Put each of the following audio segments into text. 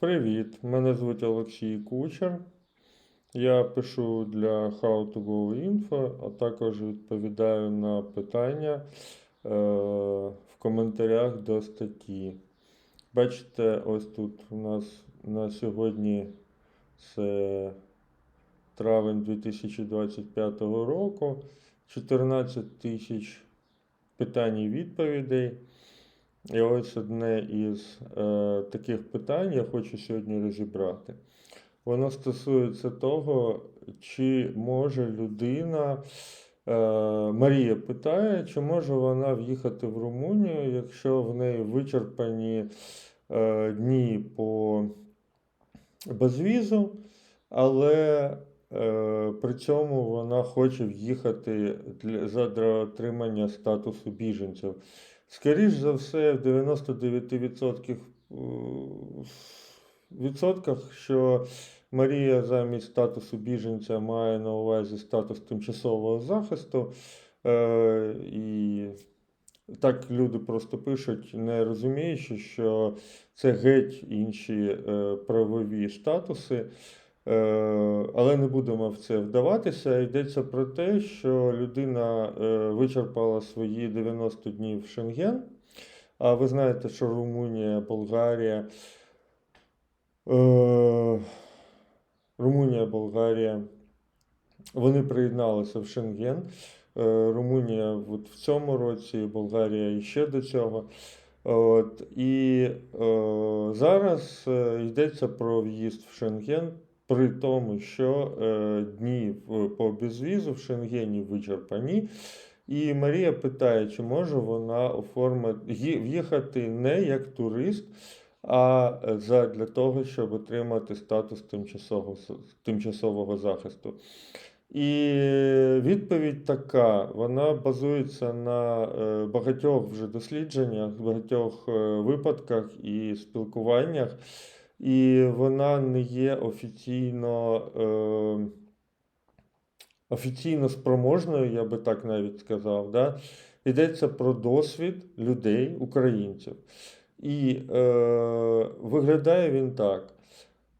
Привіт, мене звуть Олексій Кучер. Я пишу для How to Go Info, а також відповідаю на питання е, в коментарях до статті. Бачите, ось тут у нас на сьогодні це травень 2025 року, 14 тисяч питань і відповідей. І ось одне із е, таких питань я хочу сьогодні розібрати. Воно стосується того, чи може людина, е, Марія питає, чи може вона в'їхати в Румунію, якщо в неї вичерпані е, дні по безвізу, але е, при цьому вона хоче в'їхати для, задля отримання статусу біженців. Скоріш за все, в 99% е, відсотках, що Марія замість статусу біженця має на увазі статус тимчасового захисту. Е, і так люди просто пишуть, не розуміючи, що це геть інші е, правові статуси. Е, але не будемо в це вдаватися. Йдеться про те, що людина е, вичерпала свої 90 днів Шенген. А ви знаєте, що Румунія, Болгарія, е, Румунія, Болгарія, вони приєдналися в Шенген. Румунія от в цьому році, Болгарія іще до цього. От, і е, зараз йдеться про в'їзд в Шенген, при тому, що е, дні по безвізу в Шенгені вичерпані. І Марія питає, чи може вона оформити в'їхати не як турист, а для того, щоб отримати статус тимчасового, тимчасового захисту. І відповідь така: вона базується на е, багатьох вже дослідженнях, багатьох е, випадках і спілкуваннях, і вона не є офіційно, е, офіційно спроможною, я би так навіть сказав. Да? Йдеться про досвід людей, українців. І е, виглядає він так.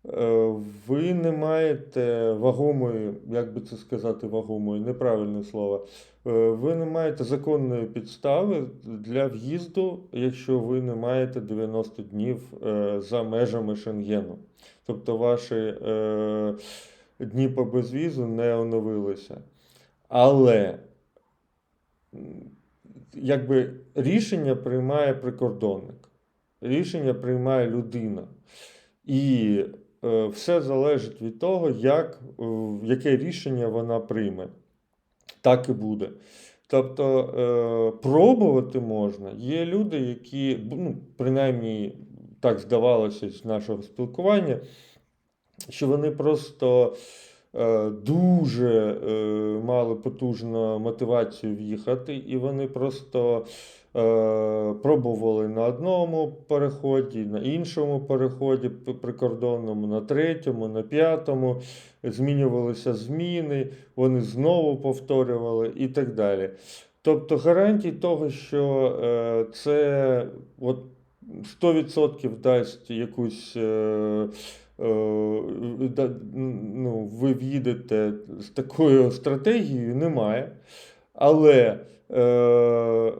Е, Ви не маєте вагомої, як би це сказати, вагомої, неправильне слово. Е, Ви не маєте законної підстави для в'їзду, якщо ви не маєте 90 днів е, за межами Шенгену. Тобто ваші дні по безвізу не оновилися. Але якби рішення приймає прикордонник, рішення приймає людина. І все залежить від того, як, е, яке рішення вона прийме. Так і буде. Тобто е, пробувати можна. Є люди, які, ну, принаймні, так здавалося з нашого спілкування, що вони просто е, дуже е, мали потужну мотивацію в'їхати, і вони просто е, пробували на одному переході, на іншому переході прикордонному, на третьому, на п'ятому, змінювалися зміни, вони знову повторювали і так далі. Тобто гарантій того, що е, це от 100% дасть якусь. Е, ну, ви в'їдете з такою стратегією, немає. Але е,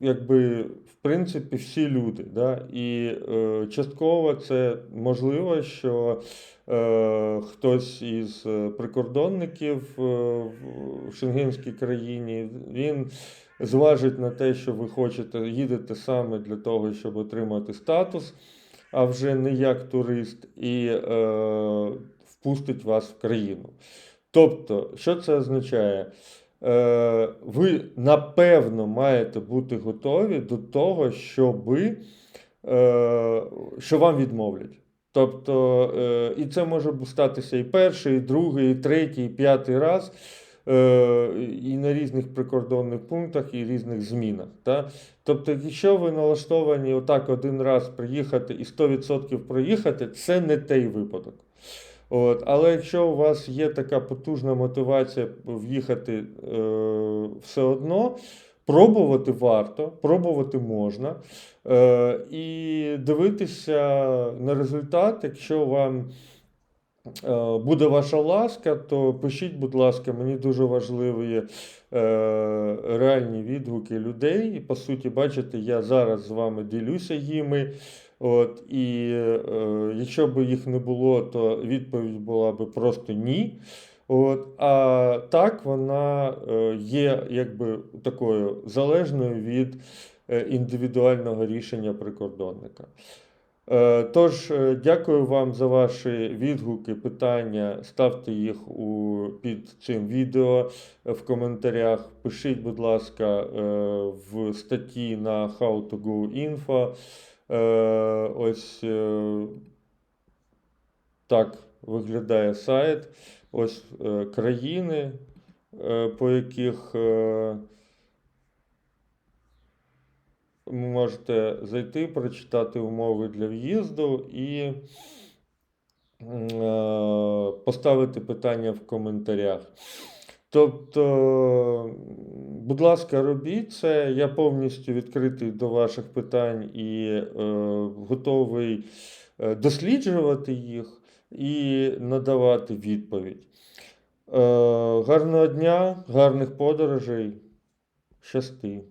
якби, в принципі, всі люди. Да? І е, частково це можливо, що е, хтось із прикордонників е, в шенгенській країні він зважить на те, що ви хочете, їдете саме для того, щоб отримати статус, а вже не як турист, і е, впустить вас в країну. Тобто, що це означає? Е, ви напевно маєте бути готові до того, щоби, е, що вам відмовлять. Тобто, е, і це може статися і перший, і другий, і третій, і п'ятий раз, і на різних прикордонних пунктах, і різних змінах. Та? Тобто, якщо ви налаштовані отак один раз приїхати і 100% проїхати, це не той випадок. От, але якщо у вас є така потужна мотивація в'їхати е, все одно, Пробувати варто, пробувати можна. Е, і дивитися на результат, якщо вам е, буде ваша ласка, то пишіть, будь ласка, мені дуже важливі е, реальні відгуки людей. І, по суті, бачите, я зараз з вами ділюся їми. От, і е, якщо б їх не було, то відповідь була б просто ні. От, а так вона е, є якби такою залежною від е, індивідуального рішення прикордонника. Е, Тож, е, дякую вам за ваші відгуки, питання. Ставте їх у, під цим відео е, в коментарях. Пишіть, будь ласка, в статті на How to Go Info. Ось так виглядає сайт. Ось країни, по яких ви можете зайти, прочитати умови для в'їзду і е, поставити питання в коментарях. Тобто, будь ласка, робіть це. Я повністю відкритий до ваших питань і е, готовий е, досліджувати їх і надавати відповідь. Е, гарного дня, гарних подорожей. Щасти.